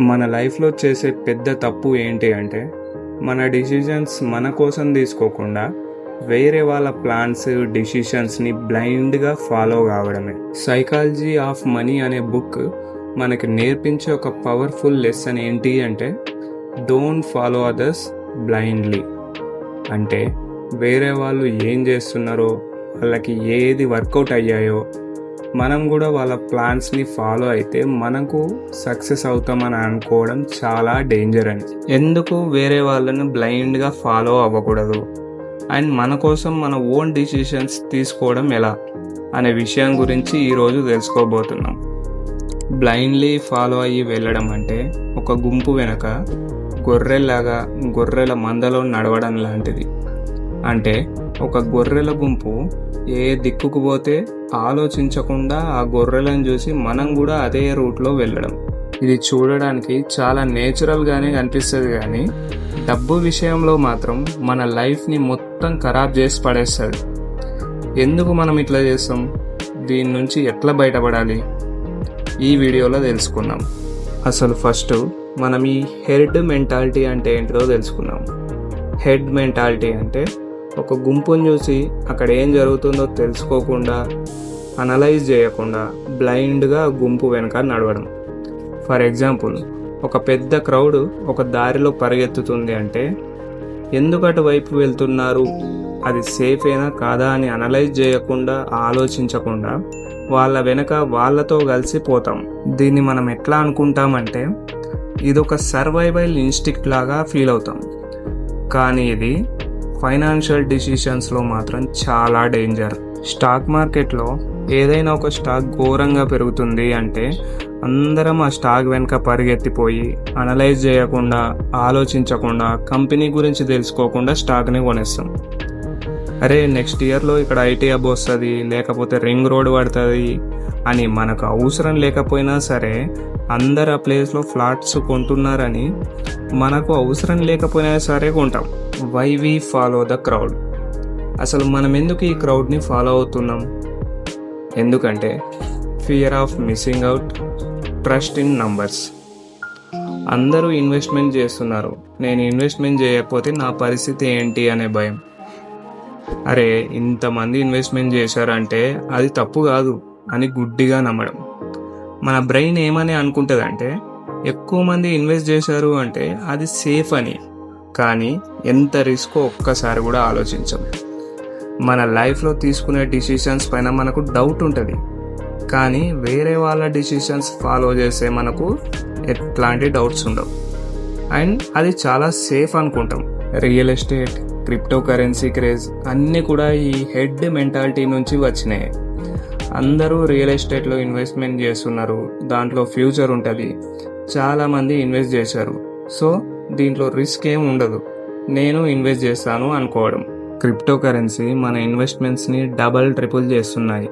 మన లైఫ్లో చేసే పెద్ద తప్పు ఏంటి అంటే మన డిసిజన్స్ మన కోసం తీసుకోకుండా వేరే వాళ్ళ ప్లాన్స్ డిసిషన్స్ని బ్లైండ్గా ఫాలో కావడమే. సైకాలజీ ఆఫ్ మనీ అనే బుక్ మనకి నేర్పించే ఒక పవర్ఫుల్ లెసన్ ఏంటి అంటే డోంట్ ఫాలో అదర్స్ బ్లైండ్లీ అంటే వేరే వాళ్ళు ఏం చేస్తున్నారో వాళ్ళకి ఏది వర్కౌట్ అయ్యాయో మనం కూడా వాళ్ళ ప్లాన్స్ని ఫాలో అయితే మనకు సక్సెస్ అవుతామని అనుకోవడం చాలా డేంజర్ అని ఎందుకు? వేరే వాళ్ళని బ్లైండ్గా ఫాలో అవ్వకూడదు. అండ్ మన కోసం మన ఓన్ డిసిషన్స్ తీసుకోవడం ఎలా? అనే విషయం గురించి ఈరోజు తెలుసుకోబోతున్నాం. బ్లైండ్లీ ఫాలో అయ్యి వెళ్ళడం అంటే ఒక గుంపు వెనక గొర్రెల్లాగా గొర్రెల మందలో నడవడం లాంటిది. అంటే ఒక గొర్రెల గుంపు ఏ దిక్కుకు పోతే ఆలోచించకుండా ఆ గొర్రెలను చూసి మనం కూడా అదే రూట్లో వెళ్ళడం. ఇది చూడడానికి చాలా నేచురల్గానే కనిపిస్తుంది కానీ డబ్బు విషయంలో మాత్రం మన లైఫ్ని మొత్తం ఖరాబ్ చేసి పడేస్తుంది ఎందుకు మనం ఇట్లా చేస్తాం? దీని నుంచి ఎట్లా బయటపడాలి? ఈ వీడియోలో తెలుసుకుందాం. అసలు ఫస్ట్ మనం ఈ హెడ్ మెంటాలిటీ అంటే ఏంటిదో తెలుసుకుందాం. హెడ్ మెంటాలిటీ అంటే ఒక గుంపును చూసి అక్కడ ఏం జరుగుతుందో తెలుసుకోకుండా అనలైజ్ చేయకుండా బ్లైండ్గా గుంపు వెనక నడవడం. ఫర్ ఎగ్జాంపుల్ ఒక పెద్ద క్రౌడ్ ఒక దారిలో పరిగెత్తుతుంది అంటే ఎందుకు అటువైపు వెళ్తున్నారు? అది సేఫేనా కాదా? అని అనలైజ్ చేయకుండా ఆలోచించకుండా వాళ్ళ వెనక వాళ్ళతో కలిసి పోతాం. దీన్ని మనం ఎట్లా అనుకుంటామంటే ఇది ఒక సర్వైవల్ ఇన్స్టిక్ట్ లాగా ఫీల్ అవుతాం. కానీ ఇది ఫైనాన్షియల్ డిసిషన్స్లో మాత్రం చాలా డేంజర్. స్టాక్ మార్కెట్లో ఏదైనా ఒక స్టాక్ ఘోరంగా పెరుగుతుంది అంటే అందరం ఆ స్టాక్ వెనుక పరిగెత్తిపోయి అనలైజ్ చేయకుండా ఆలోచించకుండా కంపెనీ గురించి తెలుసుకోకుండా స్టాక్ని కొనేస్తాం. అరే నెక్స్ట్ ఇయర్లో ఇక్కడ ఐటీ హబ్ వస్తుంది లేకపోతే రింగ్ రోడ్ పడుతుంది అని మనకు అవసరం లేకపోయినా సరే అందరు ఆ ప్లేస్లో ఫ్లాట్స్ కొంటున్నారని మనకు అవసరం లేకపోయినా సరే కొంటాం. Why we follow the crowd అసలు మనం ఎందుకు ఈ క్రౌడ్ని ఫాలో అవుతున్నాం? ఎందుకంటే fear of missing out trust in numbers అందరూ ఇన్వెస్ట్మెంట్ చేస్తున్నారు. నేను ఇన్వెస్ట్మెంట్ చేయకపోతే నా పరిస్థితి ఏంటి అనే భయం. అరే ఇంతమంది ఇన్వెస్ట్మెంట్ చేశారంటే అది తప్పు కాదు అని గుడ్డిగా నమ్మడం. మన బ్రెయిన్ ఏమని అనుకుంటుందంటే ఎక్కువ మంది ఇన్వెస్ట్ చేశారు అంటే అది సేఫ్ అని. కానీ ఎంత రిస్క్ ఒక్కసారి కూడా ఆలోచించం. మన లైఫ్లో తీసుకునే డిసిషన్స్ పైన మనకు డౌట్ ఉంటుంది. కానీ వేరే వాళ్ళ డిసిషన్స్ ఫాలో చేసే మనకు ఎట్లాంటి డౌట్స్ ఉండవు. అండ్ అది చాలా సేఫ్ అనుకుంటాం. Real estate crypto currency craze అన్నీ కూడా ఈ హెడ్ మెంటాలిటీ నుంచి వచ్చినాయి. అందరూ రియల్ ఎస్టేట్లో ఇన్వెస్ట్మెంట్ చేస్తున్నారు. దాంట్లో ఫ్యూచర్ ఉంటుంది. చాలామంది ఇన్వెస్ట్ చేశారు. సో దీంట్లో రిస్క్ ఏం ఉండదు. నేను ఇన్వెస్ట్ చేస్తాను అనుకోవడం. క్రిప్టో కరెన్సీ మన ఇన్వెస్ట్మెంట్స్ని డబల్ ట్రిపుల్ చేస్తున్నాయి.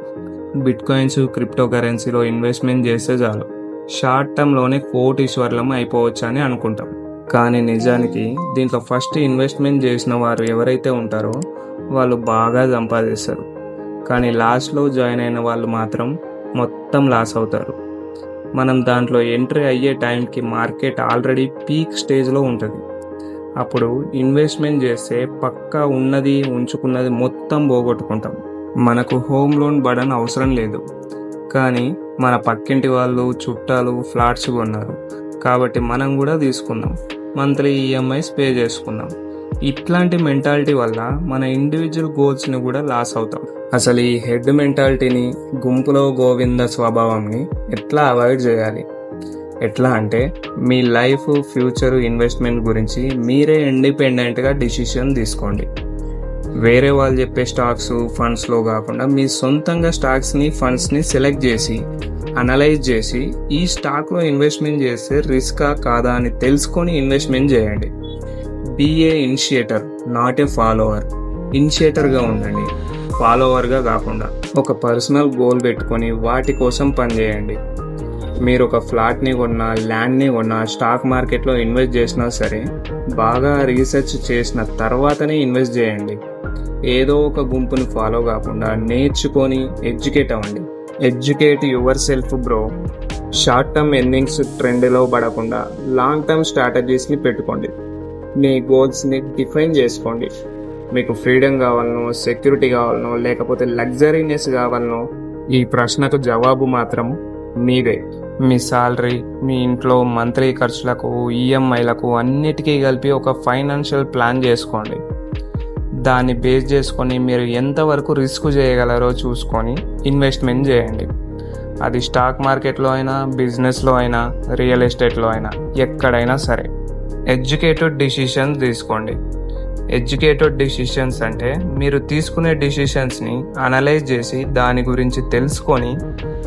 బిట్ కాయిన్స్ క్రిప్టో కరెన్సీలో ఇన్వెస్ట్మెంట్ చేస్తే చాలు. షార్ట్ టర్మ్లోనే కోటీశ్వర్లం అయిపోవచ్చు అని అనుకుంటాం. కానీ నిజానికి దీంట్లో ఫస్ట్ ఇన్వెస్ట్మెంట్ చేసిన వారు ఎవరైతే ఉంటారో వాళ్ళు బాగా సంపాదిస్తారు. కానీ లాస్ట్లో జాయిన్ అయిన వాళ్ళు మాత్రం మొత్తం లాస్ అవుతారు. మనం దాంట్లో ఎంట్రీ అయ్యే టైంకి మార్కెట్ ఆల్రెడీ పీక్ స్టేజ్లో ఉంటుంది. అప్పుడు ఇన్వెస్ట్మెంట్ చేస్తే పక్కా ఉన్నది ఉంచుకున్నది మొత్తం పోగొట్టుకుంటాం. మనకు హోమ్ లోన్ బడన్ అవసరం లేదు. కానీ మన పక్కింటి వాళ్ళు చుట్టాలు ఫ్లాట్స్ కొన్నారు. కాబట్టి మనం కూడా తీసుకుందాం. మంత్లీ ఈఎంఐస్ పే చేసుకున్నాం. ఇట్లాంటి మెంటాలిటీ వల్ల మన ఇండివిజువల్ గోల్స్ని కూడా లాస్ అవుతాం. అసలు ఈ హెడ్ మెంటాలిటీని గుంపులో గోవింద స్వభావంని ఎట్లా అవాయిడ్ చేయాలి? ఎట్లా అంటే మీ లైఫ్ ఫ్యూచర్ ఇన్వెస్ట్మెంట్ గురించి మీరే ఇండిపెండెంట్గా డిసిషన్ తీసుకోండి. వేరే వాళ్ళు చెప్పే స్టాక్స్ ఫండ్స్లో కాకుండా మీ సొంతంగా స్టాక్స్ని ఫండ్స్ని సెలెక్ట్ చేసి అనలైజ్ చేసి ఈ స్టాక్లో ఇన్వెస్ట్మెంట్ చేస్తే రిస్కా కాదా అని తెలుసుకొని ఇన్వెస్ట్మెంట్ చేయండి. Be a initiator not a follower ఇనిషియేటర్గా ఉండండి. ఫాలోవర్గా కాకుండా ఒక పర్సనల్ గోల్ పెట్టుకొని వాటి కోసం పనిచేయండి మీరు ఒక ఫ్లాట్ని కొన్నా ల్యాండ్ని కొన్నా స్టాక్ మార్కెట్లో ఇన్వెస్ట్ చేసినా సరే బాగా రీసెర్చ్ చేసిన తర్వాతనే ఇన్వెస్ట్ చేయండి. ఏదో ఒక గుంపుని ఫాలో కాకుండా నేర్చుకొని ఎడ్యుకేట్ అవ్వండి. Educate yourself bro. Short term earnings ట్రెండ్లో పడకుండా లాంగ్ టర్మ్ స్ట్రాటజీస్ని పెట్టుకోండి. మీ గోల్స్ని డిఫైన్ చేసుకోండి. మీకు ఫ్రీడమ్ కావాలనో సెక్యూరిటీ కావాలనో లేకపోతే లగ్జరీనెస్ కావాలనో ఈ ప్రశ్నకు జవాబు మాత్రం మీదే. మీ సాలరీ మీ ఇంట్లో మంత్లీ ఖర్చులకు ఈఎంఐలకు అన్నిటికీ కలిపి ఒక ఫైనాన్షియల్ ప్లాన్ చేసుకోండి. దాన్ని బేస్ చేసుకొని మీరు ఎంతవరకు రిస్క్ చేయగలరో చూసుకొని ఇన్వెస్ట్మెంట్ చేయండి. అది స్టాక్ మార్కెట్లో అయినా బిజినెస్లో అయినా రియల్ ఎస్టేట్లో అయినా ఎక్కడైనా సరే. ఎడ్యుకేటెడ్ డిసిషన్స్ తీసుకోండి. ఎడ్యుకేటెడ్ డిసిషన్స్ అంటే మీరు తీసుకునే డిసిషన్స్ని అనలైజ్ చేసి దాని గురించి తెలుసుకొని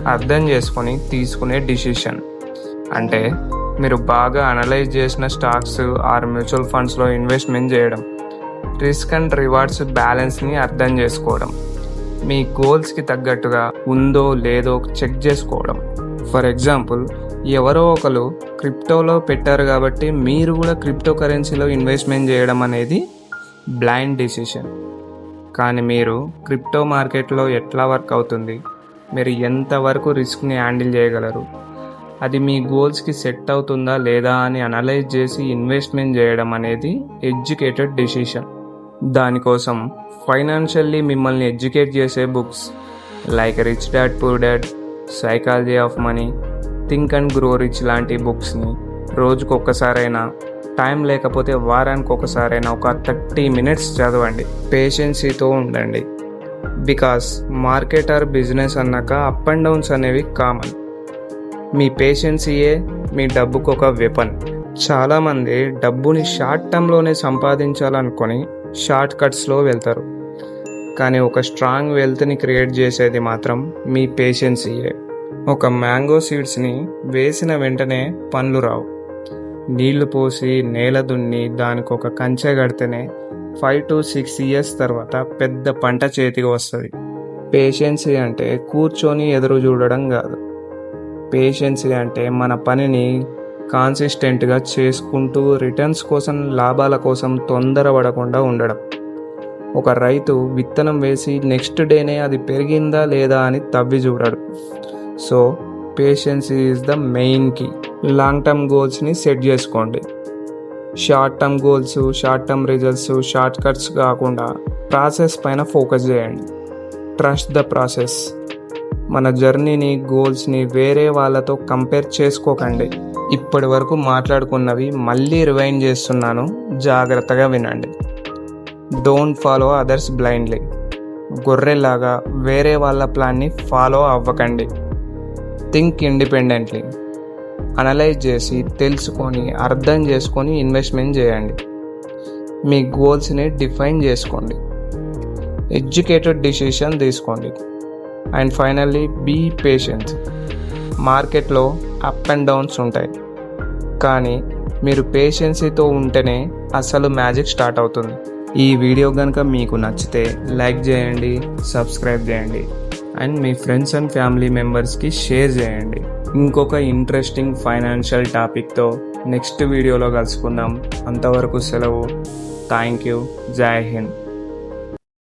అర్థం చేసుకొని తీసుకునే డిసిషన్. అంటే మీరు బాగా అనలైజ్ చేసిన స్టాక్స్ ఆర్ మ్యూచువల్ ఫండ్స్లో ఇన్వెస్ట్మెంట్ చేయడం. రిస్క్ అండ్ రివార్డ్స్ బ్యాలెన్స్ని అర్థం చేసుకోవడం. మీ గోల్స్కి తగ్గట్టుగా ఉందో లేదో చెక్ చేసుకోవడం. ఫర్ ఎగ్జాంపుల్ ఎవరో ఒకరు క్రిప్టోలో పెట్టారు కాబట్టి మీరు కూడా క్రిప్టో కరెన్సీలో ఇన్వెస్ట్మెంట్ చేయడం అనేది బ్లైండ్ డిసిషన్ కానీ మీరు క్రిప్టో మార్కెట్లో ఎట్లా వర్క్ అవుతుంది? మీరు ఎంతవరకు రిస్క్ని హ్యాండిల్ చేయగలరు? అది మీ గోల్స్కి సెట్ అవుతుందా లేదా అని అనలైజ్ చేసి ఇన్వెస్ట్మెంట్ చేయడం అనేది ఎడ్యుకేటెడ్ డిసిషన్ దానికోసం ఫైనాన్షియల్లీ మిమ్మల్ని ఎడ్యుకేట్ చేసే books like rich dad poor dad psychology of money think and grow rich లాంటి బుక్స్ని రోజుకు ఒక్కసారైనా టైం లేకపోతే వారానికి ఒకసారైనా ఒక థర్టీ మినిట్స్ చదవండి. పేషెన్సీతో ఉండండి. బికాస్ మార్కెట్ ఆర్ బిజినెస్ అన్నాక అప్ అండ్ డౌన్స్ అనేవి కామన్. మీ పేషెన్సీయే మీ డబ్బుకు ఒక వెపన్. చాలామంది డబ్బుని షార్ట్ టర్మ్లోనే సంపాదించాలనుకొని షార్ట్ కట్స్లో వెళ్తారు. కానీ ఒక స్ట్రాంగ్ వెల్త్ని క్రియేట్ చేసేది మాత్రం మీ పేషెన్సీయే. ఒక మ్యాంగో సీడ్స్ని వేసిన వెంటనే పండ్లు రావు. నీళ్ళు పోసి నేల దున్ని దానికి ఒక కంచె కడితేనే ఫైవ్ టు సిక్స్ ఇయర్స్ తర్వాత పెద్ద పంట చేతికి వస్తుంది. పేషెన్సీ అంటే కూర్చొని ఎదురు చూడడం కాదు. పేషెన్సీ అంటే మన పనిని కాన్సిస్టెంట్గా చేసుకుంటూ రిటర్న్స్ కోసం లాభాల కోసం తొందరపడకుండా ఉండడం. ఒక రైతు విత్తనం వేసి నెక్స్ట్ డేనే అది పెరిగిందా లేదా అని తవ్వి చూడడు. So patience is the main key long term గోల్స్ని set చేసుకోండి. Short term goals short term results short cuts కాకుండా ప్రాసెస్ పైన ఫోకస్ చేయండి. ట్రస్ట్ ద ప్రాసెస్ మన జర్నీని గోల్స్ని వేరే వాళ్ళతో కంపేర్ చేసుకోకండి. ఇప్పటి వరకు మాట్లాడుకున్నవి మళ్ళీ రివైండ్ చేస్తున్నాను. జాగ్రత్తగా వినండి. Don't follow others blindly. గొర్రెలాగా వేరే వాళ్ళ ప్లాన్ని ఫాలో అవ్వకండి. Think independently. అనలైజ్ చేసి తెలుసుకొని అర్థం చేసుకొని ఇన్వెస్ట్మెంట్ చేయండి. మీ గోల్స్ని డిఫైన్ చేసుకోండి. ఎడ్యుకేటెడ్ డిసిషన్ తీసుకోండి. And finally be patient. మార్కెట్లో అప్ అండ్ డౌన్స్ ఉంటాయి. కానీ మీరు పేషెన్సీతో ఉంటేనే అసలు మ్యాజిక్ స్టార్ట్ అవుతుంది. ఈ వీడియో కనుక మీకు నచ్చితే లైక్ చేయండి సబ్స్క్రైబ్ చేయండి. అండ్ మీ ఫ్రెండ్స్ అండ్ ఫ్యామిలీ మెంబర్స్కి షేర్ చేయండి. ఇంకొక ఇంట్రెస్టింగ్ ఫైనాన్షియల్ టాపిక్తో నెక్స్ట్ వీడియోలో కలుసుకుందాం. అంతవరకు సెలవు. Thank you. జై హింద్.